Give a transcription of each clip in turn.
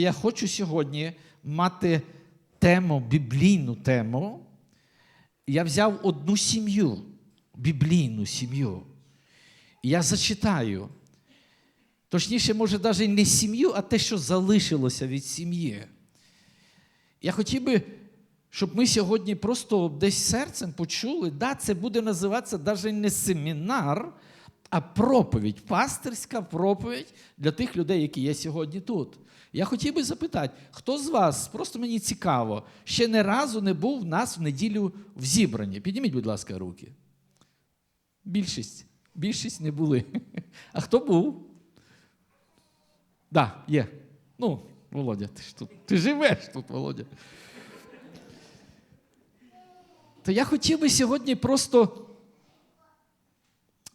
Я хочу сьогодні мати тему, біблійну тему. Я взяв одну сім'ю, біблійну сім'ю. Я зачитаю. Точніше, може, навіть не сім'ю, а те, що залишилося від сім'ї. Я хотів би, щоб ми сьогодні просто десь серцем почули, да, це буде називатися навіть не семінар, а проповідь, пастирська проповідь для тих людей, які є сьогодні тут. Я хотів би запитати, хто з вас, просто мені цікаво, ще не разу не був в нас в неділю в зібранні. Підніміть, будь ласка, руки. Більшість. Більшість не були. А хто був? Так, да, є. Ну, Володя, ти ж тут. Ти живеш тут, Володя. То я хотів би сьогодні просто.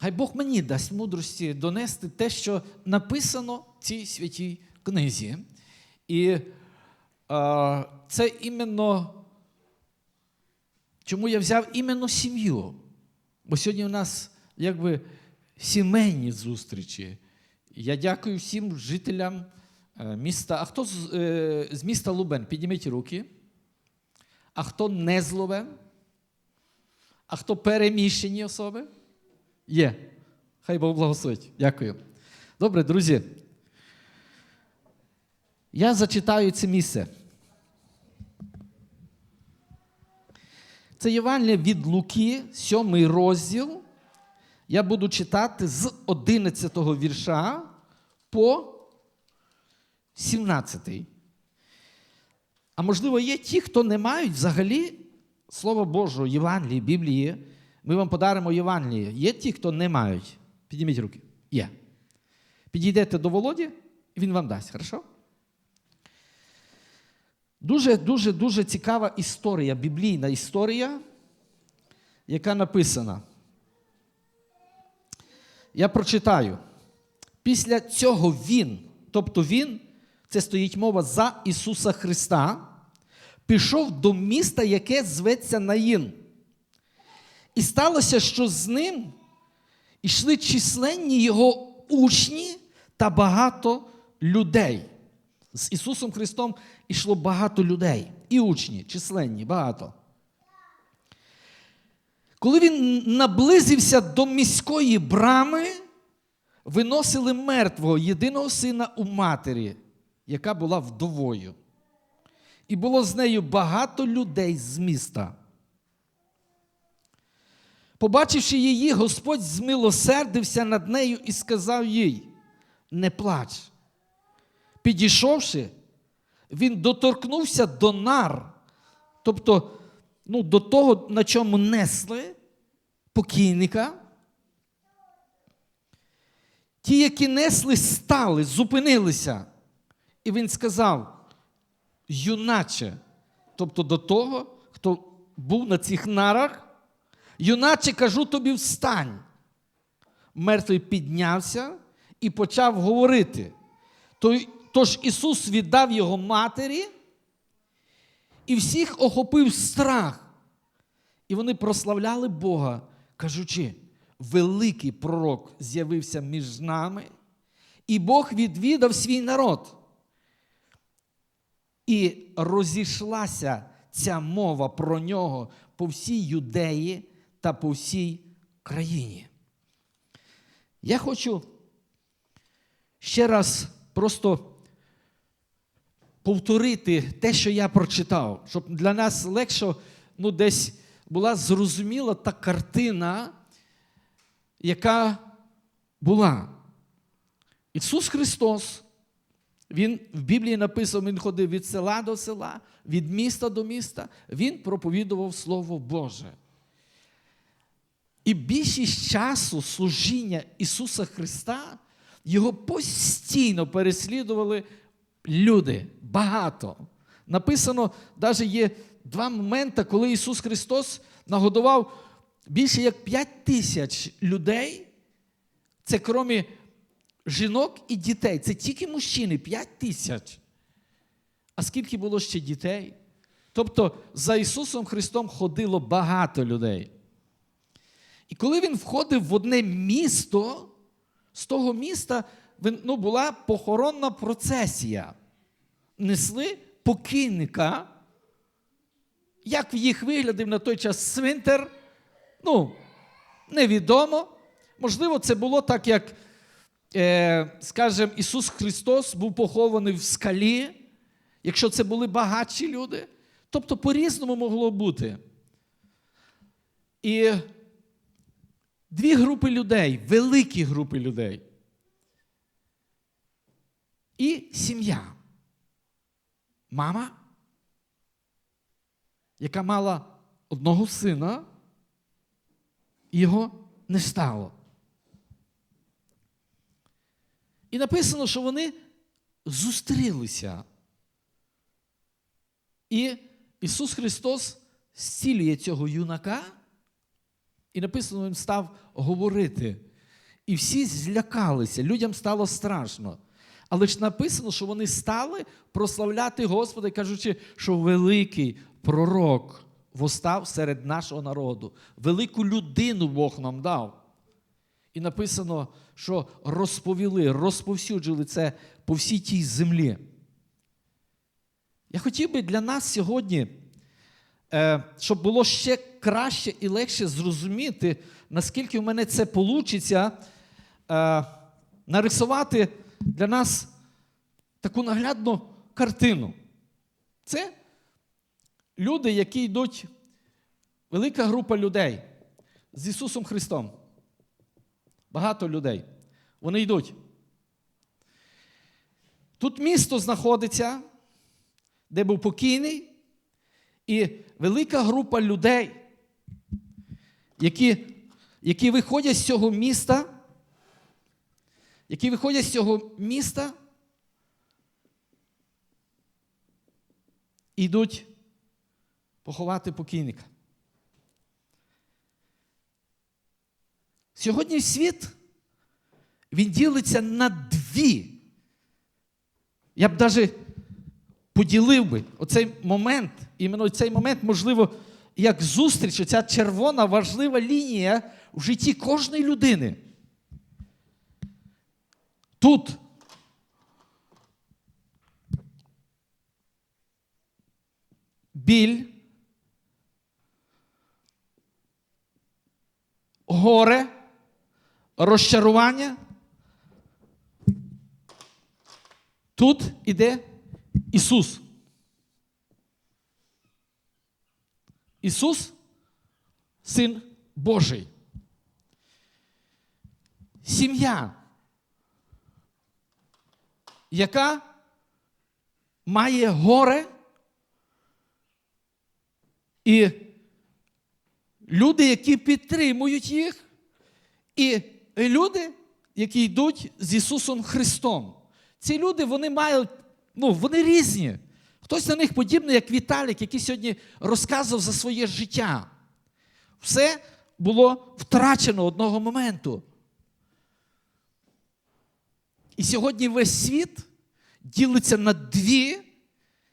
Хай Бог мені дасть мудрості донести те, що написано в цій святій книзі. І е, це іменно, чому я взяв іменно сім'ю. Бо сьогодні у нас якби сімейні зустрічі. Я дякую всім жителям е, міста. А хто з, е, з міста Лубен? Підніміть руки. А хто не з Лубен? А хто переміщені особи? Є. Хай Бог благословить. Дякую. Добре, друзі. Я зачитаю це місце. Це Євангеліє від Луки, 7 розділ. Я буду читати з 11 вірша по 17. А можливо, є ті, хто не мають взагалі Слова Божого, Євангелії, Біблії. Ми вам подаримо Євангеліє. Є ті, хто не мають. Підніміть руки. Є. Підійдете до Володі, і він вам дасть, хорошо? Дуже, дуже, дуже цікава історія, біблійна історія, яка написана. Я прочитаю. Після цього Він, тобто Він, це стоїть мова за Ісуса Христа, пішов до міста, яке зветься Наїн. І сталося, що з ним йшли численні його учні та багато людей. З Ісусом Христом йшло багато людей. І учні, численні, багато. Коли він наблизився до міської брами, виносили мертвого єдиного сина у матері, яка була вдовою. І було з нею багато людей з міста. Побачивши її, Господь змилосердився над нею і сказав їй: не плач. Підійшовши, він доторкнувся до нар, тобто ну, до того, на чому несли покійника. Ті, які несли, стали, зупинилися. І він сказав: юначе, тобто до того, хто був на цих нарах, юначе кажу тобі, встань. Мертвий піднявся і почав говорити. Тож Ісус віддав його матері, і всіх охопив страх. І вони прославляли Бога, кажучи, великий пророк з'явився між нами, і Бог відвідав свій народ. І розійшлася ця мова про нього по всій юдеї та по всій країні. Я хочу ще раз просто повторити те, що я прочитав, щоб для нас легше ну, десь була зрозуміла та картина, яка була. Ісус Христос, Він в Біблії написано, Він ходив від села до села, від міста до міста, Він проповідував Слово Боже. І більшість часу служіння Ісуса Христа його постійно переслідували люди. Багато. Написано, навіть є два моменти, коли Ісус Христос нагодував більше як 5 тисяч людей. Це крім жінок і дітей. Це тільки мужчини 5 тисяч. А скільки було ще дітей? Тобто за Ісусом Христом ходило багато людей. І коли він входив в одне місто, з того міста ну, була похоронна процесія. несли покійника. Як їх виглядів на той час свинтер, ну, невідомо. Можливо, це було так, як, е, скажімо, Ісус Христос був похований в скалі, якщо це були багатші люди. Тобто по-різному могло бути. І дві групи людей, великі групи людей. І сім'я. Мама, яка мала одного сина, його не стало. І написано, що вони зустрілися. І Ісус Христос зцілює цього юнака, і написано, Він став говорити. І всі злякалися, людям стало страшно. Але ж написано, що вони стали прославляти Господа, кажучи, що великий пророк востав серед нашого народу. Велику людину Бог нам дав. І написано, що розповіли, розповсюджили це по всій тій землі. Я хотів би для нас сьогодні, е, щоб було ще краще і легше зрозуміти, наскільки в мене це вийде, нарисувати для нас таку наглядну картину. Це люди, які йдуть, велика група людей з Ісусом Христом. Багато людей. Вони йдуть. Тут місто знаходиться, де був покійний, і велика група людей, які, які виходять з цього міста, які виходять з цього міста, і йдуть поховати покійника. Сьогодні світ він ділиться на дві. Я б навіть поділив би оцей момент, іменно цей момент, можливо, як зустріч, оця червона важлива лінія в житті кожної людини. Тут біль, горе, розчарування. Тут іде Ісус. Ісус Син Божий. Сім'я, яка має горе, і люди, які підтримують їх, і люди, які йдуть з Ісусом Христом. Ці люди вони мають, ну, вони різні. Хтось на них подібний, як Віталік, який сьогодні розказував за своє життя. Все було втрачено одного моменту. І сьогодні весь світ ділиться на дві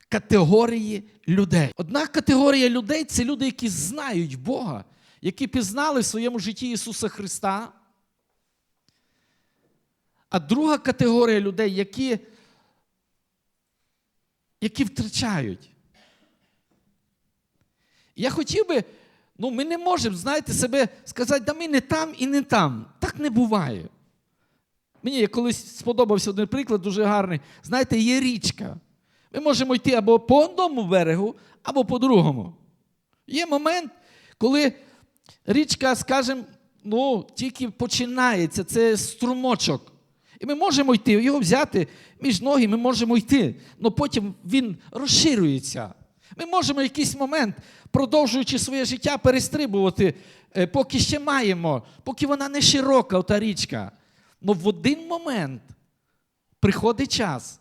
категорії людей. Одна категорія людей це люди, які знають Бога, які пізнали в своєму житті Ісуса Христа. А друга категорія людей, які, які втрачають. Я хотів би, ну ми не можемо, знаєте, себе сказати, да ми не там і не там. Так не буває. Мені колись сподобався один приклад дуже гарний. Знаєте, є річка. Ми можемо йти або по одному берегу, або по другому. Є момент, коли річка, скажімо, ну, тільки починається, це струмочок. І ми можемо йти, його взяти між ноги, ми можемо йти, але потім він розширюється. Ми можемо в якийсь момент, продовжуючи своє життя, перестрибувати, е, поки ще маємо, поки вона не широка, та річка. Але в один момент приходить час,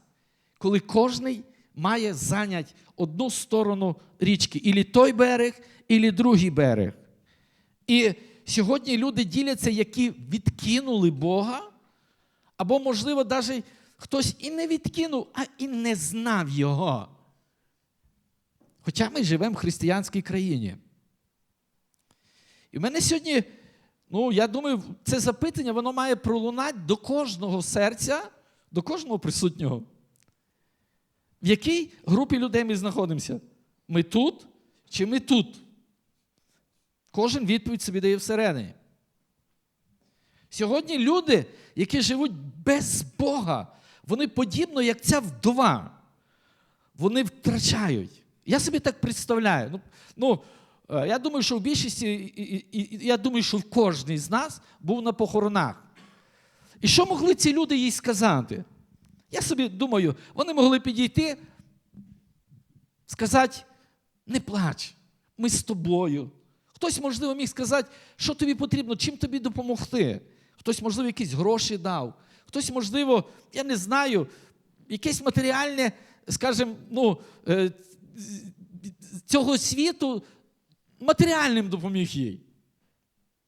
коли кожний має зайняти одну сторону річки, ілі той берег, ілі другий берег. І сьогодні люди діляться, які відкинули Бога, або, можливо, навіть хтось і не відкинув, а і не знав Його. Хоча ми живемо в християнській країні. І в мене сьогодні, ну, я думаю, це запитання воно має пролунати до кожного серця, до кожного присутнього. В якій групі людей ми знаходимося? Ми тут чи ми тут? Кожен відповідь собі дає всередині. Сьогодні люди, які живуть без Бога, вони подібно, як ця вдова. Вони втрачають. Я собі так представляю. Ну, ну, е, я думаю, що в більшості, і, і, і, я думаю, що в кожній з нас був на похоронах. І що могли ці люди їй сказати? Я собі думаю, вони могли підійти, сказати, не плач, ми з тобою. Хтось, можливо, міг сказати, що тобі потрібно, чим тобі допомогти. Хтось, можливо, якісь гроші дав, хтось, можливо, я не знаю, якесь матеріальне, скажімо, ну, е, цього світу матеріальним допоміг їй.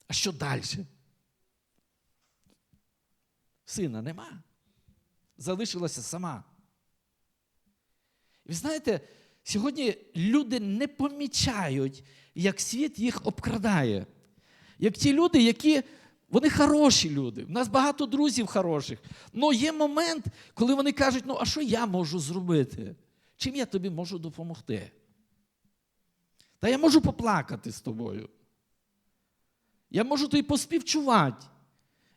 А що далі? Сина нема. Залишилася сама. Ви знаєте, сьогодні люди не помічають, як світ їх обкрадає. Як ті люди, які вони хороші люди. У нас багато друзів хороших. Але є момент, коли вони кажуть, ну а що я можу зробити? Чим я тобі можу допомогти? Та я можу поплакати з тобою. Я можу тобі поспівчувати.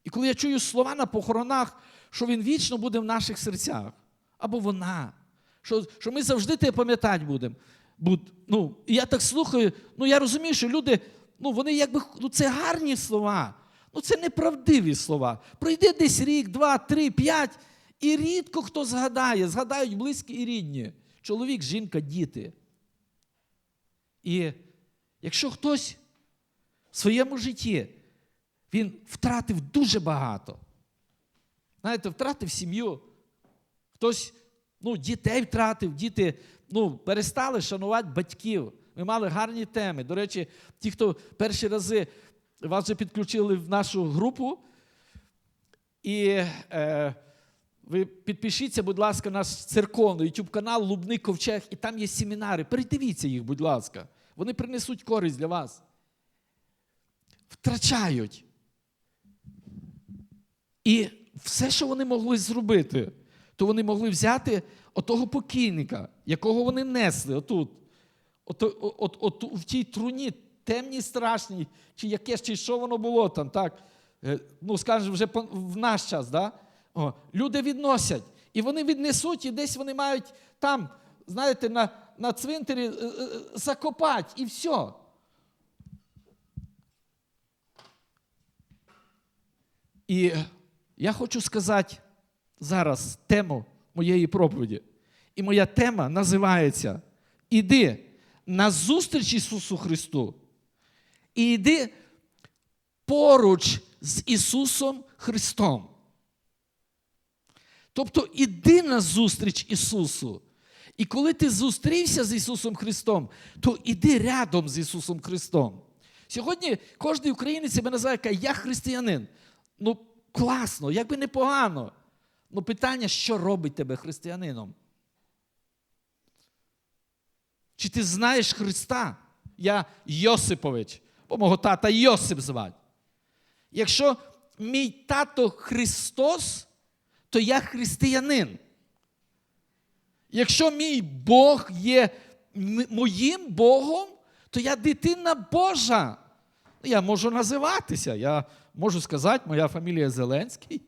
І коли я чую слова на похоронах, що він вічно буде в наших серцях, або вона, що що ми завжди тебе пам'ятати будемо. Буд, ну, І я так слухаю, ну я розумію, що люди, ну вони якби ну це гарні слова, ну це неправдиві слова. Пройде десь рік, два, три, п'ять, і рідко хто згадає, згадають близькі і рідні. Чоловік, жінка, діти. І якщо хтось в своєму житті він втратив дуже багато. Знаєте, втратив сім'ю, хтось ну, дітей втратив, діти ну, перестали шанувати батьків. Ми мали гарні теми. До речі, ті, хто перші рази вас вже підключили в нашу групу, і е, ви підпишіться, будь ласка, наш церковний YouTube канал Лубний Ковчег, і там є семінари. Передивіться їх, будь ласка. Вони принесуть користь для вас. Втрачають. І все, що вони могли зробити, то вони могли взяти отого покійника, якого вони несли отут, от, от, от, от в тій труні, темній, страшній, чи яке чи що воно було там, так? Е, Ну, скажімо, вже в наш час, да? О, люди відносять. І вони віднесуть, і десь вони мають там, знаєте, на на цвинтарі е, е, закопати, і все. І я хочу сказати зараз тему моєї проповіді. І моя тема називається Іди на зустріч Ісусу Христу. І йди поруч з Ісусом Христом. Тобто іди на зустріч Ісусу. І коли ти зустрівся з Ісусом Христом, то іди рядом з Ісусом Христом. Сьогодні кожен українець себе називає, каже, я християнин. Ну, класно, як би непогано. Ну, питання, що робить тебе християнином? Чи ти знаєш Христа? Я Йосипович, бо мого тата Йосип звати. Якщо мій тато Христос, то я християнин. Якщо мій Бог є моїм Богом, то я дитина Божа. Я можу називатися. Я можу сказати, моя фамілія Зеленський.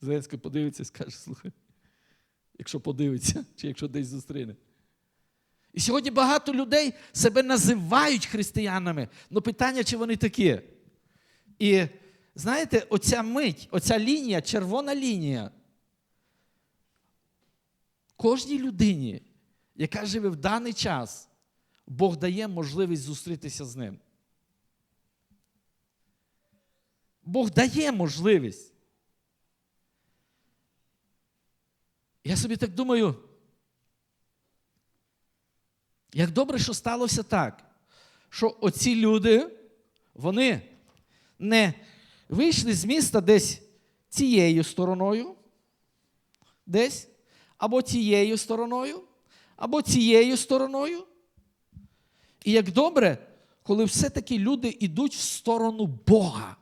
Зеленський подивиться і скаже, слухай, якщо подивиться, чи якщо десь зустріне. І сьогодні багато людей себе називають християнами, але питання, чи вони такі. І знаєте, оця мить, оця лінія, червона лінія. Кожній людині, яка живе в даний час, Бог дає можливість зустрітися з ним. Бог дає можливість. Я собі так думаю, як добре, що сталося так, що оці люди, вони не вийшли з міста десь цією стороною, десь, або цією стороною, або цією стороною. І як добре, коли все-таки люди йдуть в сторону Бога.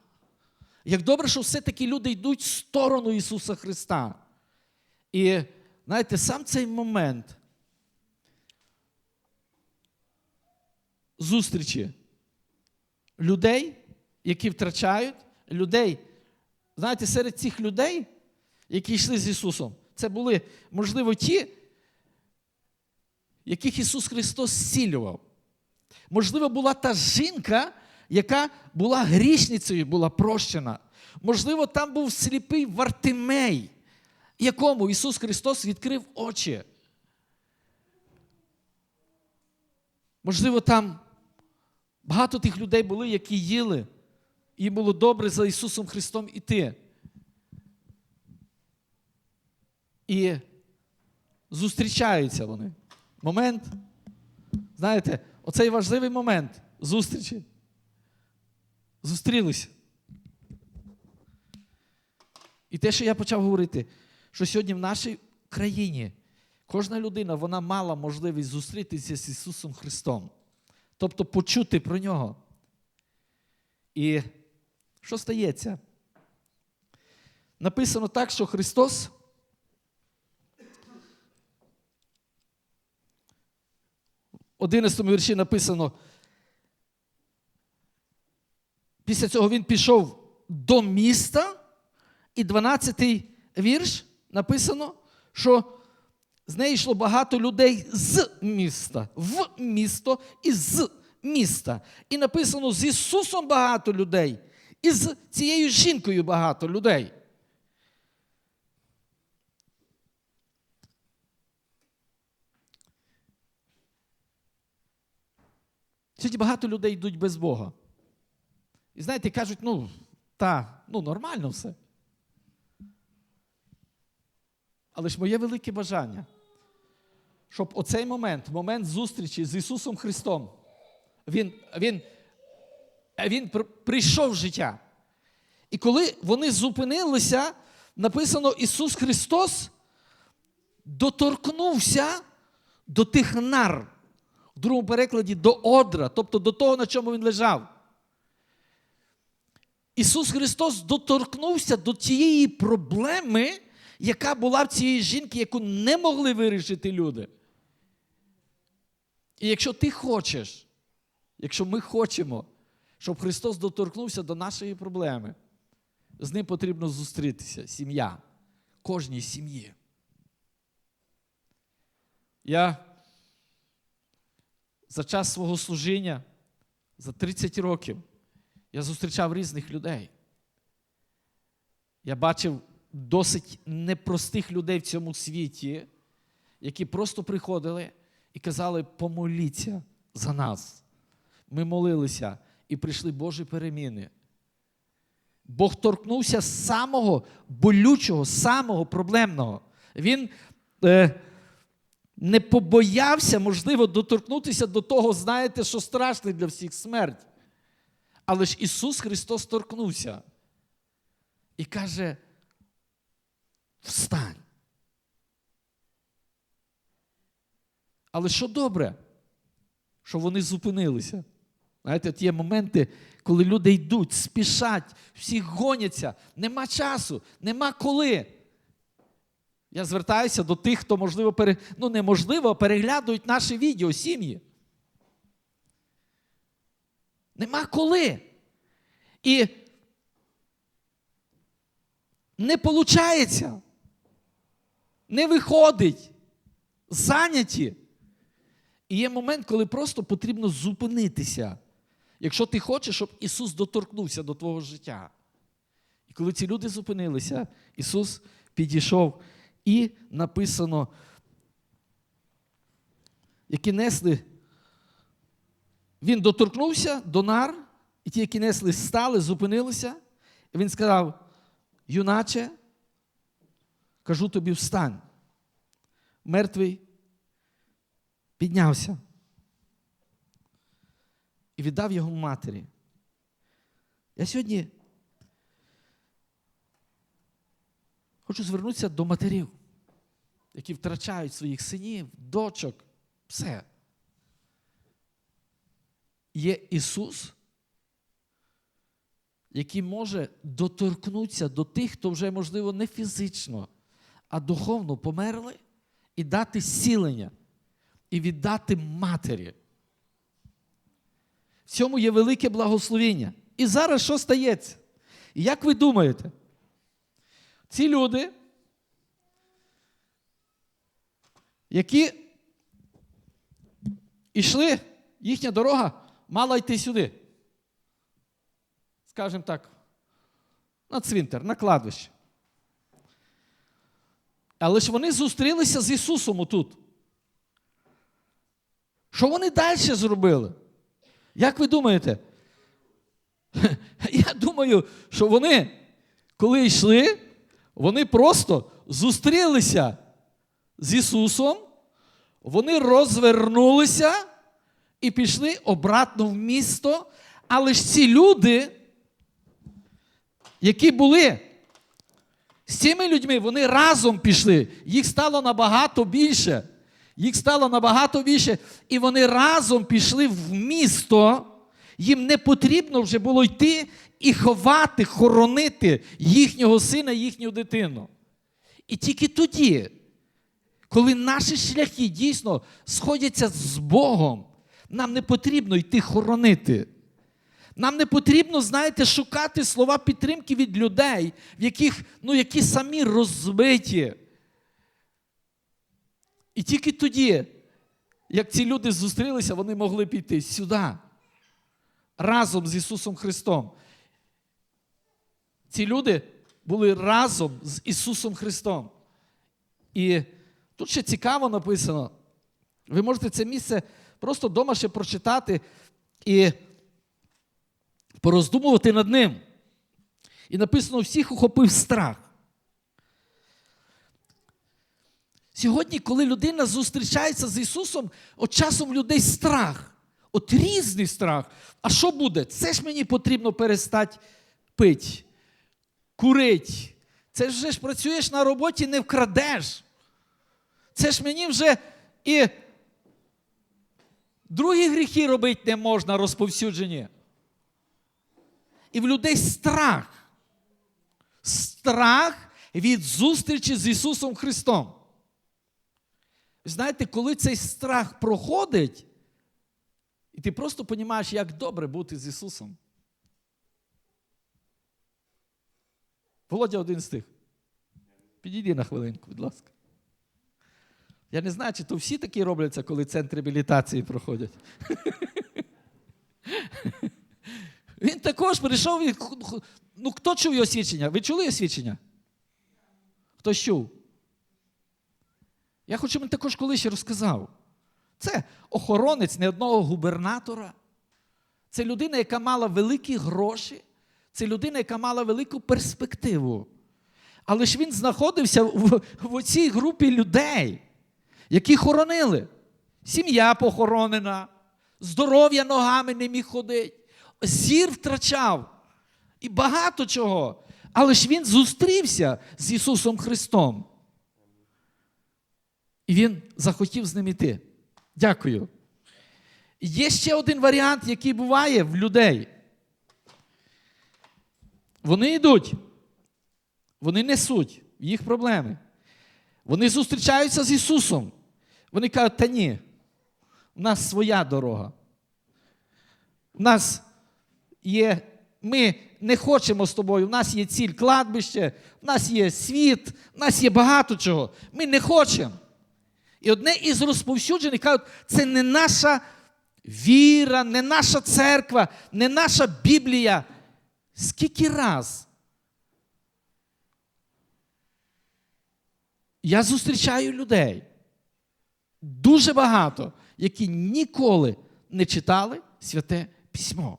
Як добре, що все-таки люди йдуть в сторону Ісуса Христа. І Знаєте, сам цей момент зустрічі людей, які втрачають, людей, знаєте, серед цих людей, які йшли з Ісусом, це були, можливо, ті, яких Ісус Христос зцілював. Можливо, була та жінка, яка була грішницею, була прощена. Можливо, там був сліпий Вартимей, якому Ісус Христос відкрив очі. Можливо, там багато тих людей були, які їли, їм було добре за Ісусом Христом іти. І зустрічаються вони. Момент, знаєте, оцей важливий момент зустрічі. Зустрілися. І те, що я почав говорити, що сьогодні в нашій країні кожна людина вона мала можливість зустрітися з Ісусом Христом. Тобто почути про нього. І що стається? Написано так, що Христос в 11 вірші написано. Після цього він пішов до міста, і 12-й вірш написано, що з неї йшло багато людей з міста, в місто і з міста. І написано з Ісусом багато людей, і з цією жінкою багато людей. Сьогодні багато людей йдуть без Бога. І знаєте, кажуть, ну, та, ну, нормально все. Але ж моє велике бажання, щоб оцей момент, момент зустрічі з Ісусом Христом, Він, він, він прийшов в життя. І коли вони зупинилися, написано Ісус Христос доторкнувся до тих нар, в другому перекладі до одра, тобто до того, на чому він лежав. Ісус Христос доторкнувся до тієї проблеми, яка була в цієї жінки, яку не могли вирішити люди. І якщо ти хочеш, якщо ми хочемо, щоб Христос доторкнувся до нашої проблеми, з ним потрібно зустрітися, сім'я, кожній сім'ї. Я за час свого служіння, за 30 років, я зустрічав різних людей. Я бачив досить непростих людей в цьому світі, які просто приходили і казали: помоліться за нас. Ми молилися і прийшли Божі переміни. Бог торкнувся самого болючого, самого проблемного. Він е, не побоявся, можливо, доторкнутися до того, знаєте, що страшне для всіх смерть. Але ж Ісус Христос торкнувся і каже: встань. Але що добре, що вони зупинилися. Знаєте, от є моменти, коли люди йдуть, спішать, всі гоняться, нема часу, нема коли. Я звертаюся до тих, хто, можливо, пере... ну неможливо, переглядують наші відео, сім'ї. Нема коли. І не виходить, не виходить, зайняті. І є момент, коли просто потрібно зупинитися. Якщо ти хочеш, щоб Ісус доторкнувся до твого життя. І коли ці люди зупинилися, Ісус підійшов і написано, які несли, Він доторкнувся до нар, і ті, які несли, стали, зупинилися. І він сказав: юначе, кажу тобі, встань. Мертвий піднявся і віддав його матері. Я сьогодні хочу звернутися до матерів, які втрачають своїх синів, дочок, все. Є Ісус, який може доторкнутися до тих, хто вже, можливо, не фізично, а духовно померли, і дати зцілення, і віддати матері. В цьому є велике благословіння. І зараз що стається? Як ви думаєте? Ці люди, які йшли, їхня дорога мала йти сюди. Скажімо так, на цвинтар, на кладбище. Але ж вони зустрілися з Ісусом отут. Що вони далі зробили? Як ви думаєте? Я думаю, що вони, коли йшли, вони просто зустрілися з Ісусом, вони розвернулися і пішли обратно в місто. Але ж ці люди, які були з цими людьми, вони разом пішли. Їх стало набагато більше. Їх стало набагато більше. І вони разом пішли в місто. Їм не потрібно вже було йти і ховати, хоронити їхнього сина, їхню дитину. І тільки тоді, коли наші шляхи дійсно сходяться з Богом, нам не потрібно йти хоронити. Нам не потрібно, знаєте, шукати слова підтримки від людей, в яких, ну, які самі розбиті. І тільки тоді, як ці люди зустрілися, вони могли піти сюди, разом з Ісусом Христом. Ці люди були разом з Ісусом Христом. І тут ще цікаво написано. Ви можете це місце просто вдома ще прочитати і пороздумувати над ним. І написано, всіх охопив страх. Сьогодні, коли людина зустрічається з Ісусом, от часом людей страх. От різний страх. А що буде? Це ж мені потрібно перестати пити, курить. Це ж вже ж працюєш на роботі, не вкрадеш. Це ж мені вже і другі гріхи робити не можна, розповсюджені. І в людей страх. Страх від зустрічі з Ісусом Христом. Знаєте, коли цей страх проходить, і ти просто розумієш, як добре бути з Ісусом. Володя один стих. Підійди на хвилинку, будь ласка. Я не знаю, чи то всі такі робляться, коли центр реабілітації проходять. Він також прийшов і. Ну, хто чув його свідчення? Ви чули його свідчення? Хто чув? Я хочу він також колись розказав. Це охоронець не одного губернатора. Це людина, яка мала великі гроші. Це людина, яка мала велику перспективу. Але ж він знаходився в, в цій групі людей, які хоронили. Сім'я похоронена, здоров'я ногами не міг ходити, зір втрачав і багато чого. Але ж він зустрівся з Ісусом Христом. І він захотів з ним іти. Дякую. Є ще один варіант, який буває в людей. Вони йдуть, вони несуть їх проблеми. Вони зустрічаються з Ісусом. Вони кажуть, та ні, у нас своя дорога. У нас є, ми не хочемо з тобою, у нас є ціль кладбище, у нас є світ, у нас є багато чого. Ми не хочемо. І одне із розповсюджених кажуть, це не наша віра, не наша церква, не наша Біблія. Скільки раз я зустрічаю людей, дуже багато, які ніколи не читали святе письмо.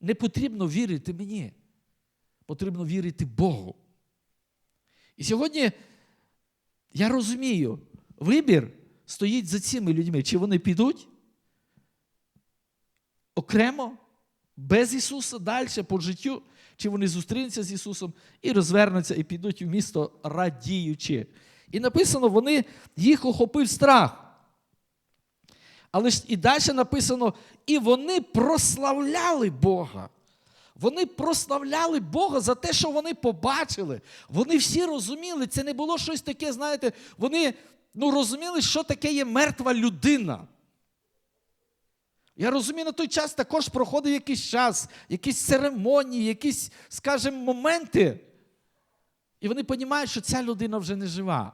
Не потрібно вірити мені, потрібно вірити Богу. І сьогодні я розумію, вибір стоїть за цими людьми, чи вони підуть окремо, без Ісуса, далі по життю, чи вони зустрінуться з Ісусом і розвернуться, і підуть в місто радіючи. І написано, вони їх охопив страх. Але ж і далі написано, і вони прославляли Бога. Вони прославляли Бога за те, що вони побачили. Вони всі розуміли, це не було щось таке, знаєте, вони ну, розуміли, що таке є мертва людина. Я розумію, на той час також проходив якийсь час, якісь церемонії, якісь, скажімо, моменти. І вони розуміють, що ця людина вже не жива.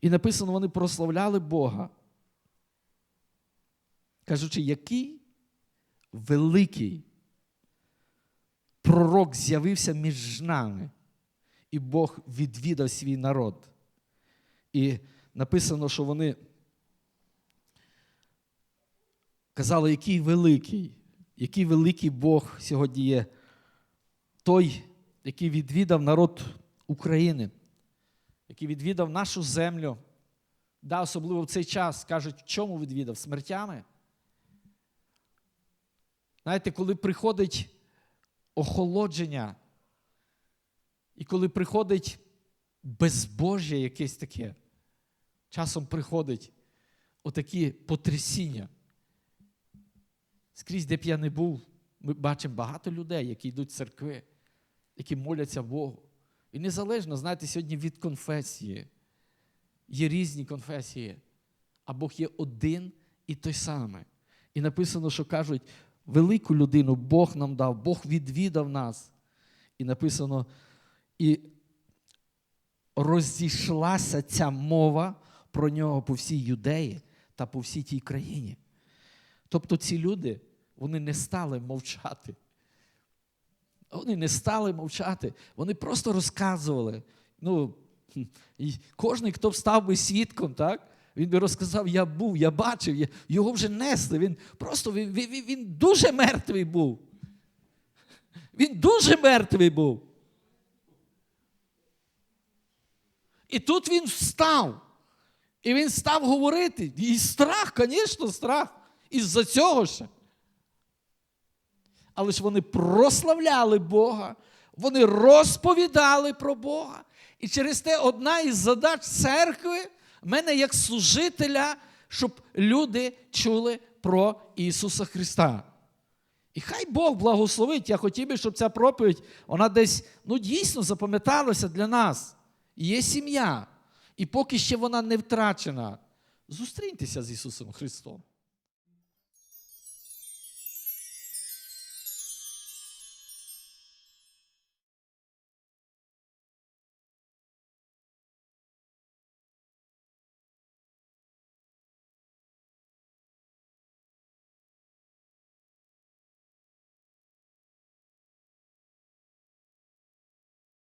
І написано, вони прославляли Бога. Кажучи, який великий пророк з'явився між нами, і Бог відвідав свій народ. І написано, що вони казали, який великий, який великий Бог сьогодні є, той, який відвідав народ України, який відвідав нашу землю. Да, особливо в цей час кажуть, в чому відвідав? Смертями. Знаєте, коли приходить охолодження, і коли приходить безбожжя якесь таке, часом приходить отакі потрясіння. Скрізь, де б я не був, ми бачимо багато людей, які йдуть в церкви, які моляться Богу. І незалежно, знаєте, сьогодні від конфесії. Є різні конфесії, а Бог є один і той самий. І написано, що кажуть, велику людину Бог нам дав, Бог відвідав нас. І написано, і розійшлася ця мова про нього по всій юдеї та по всій тій країні. Тобто ці люди, вони не стали мовчати. Вони не стали мовчати, вони просто розказували. Ну, і кожен, хто встав би свідком, так? Він би розказав, я був, я бачив, його вже несли. Він просто він, він, він дуже мертвий був. Він дуже мертвий був. І тут він встав. І він став говорити. І страх, звісно, страх. Із-за цього ще. Але ж вони прославляли Бога, вони розповідали про Бога. І через те одна із задач церкви мене як служителя, щоб люди чули про Ісуса Христа. І хай Бог благословить. Я хотів би, щоб ця проповідь, вона десь ну, дійсно запам'яталася для нас. Є сім'я. І поки ще вона не втрачена, зустріньтеся з Ісусом Христом.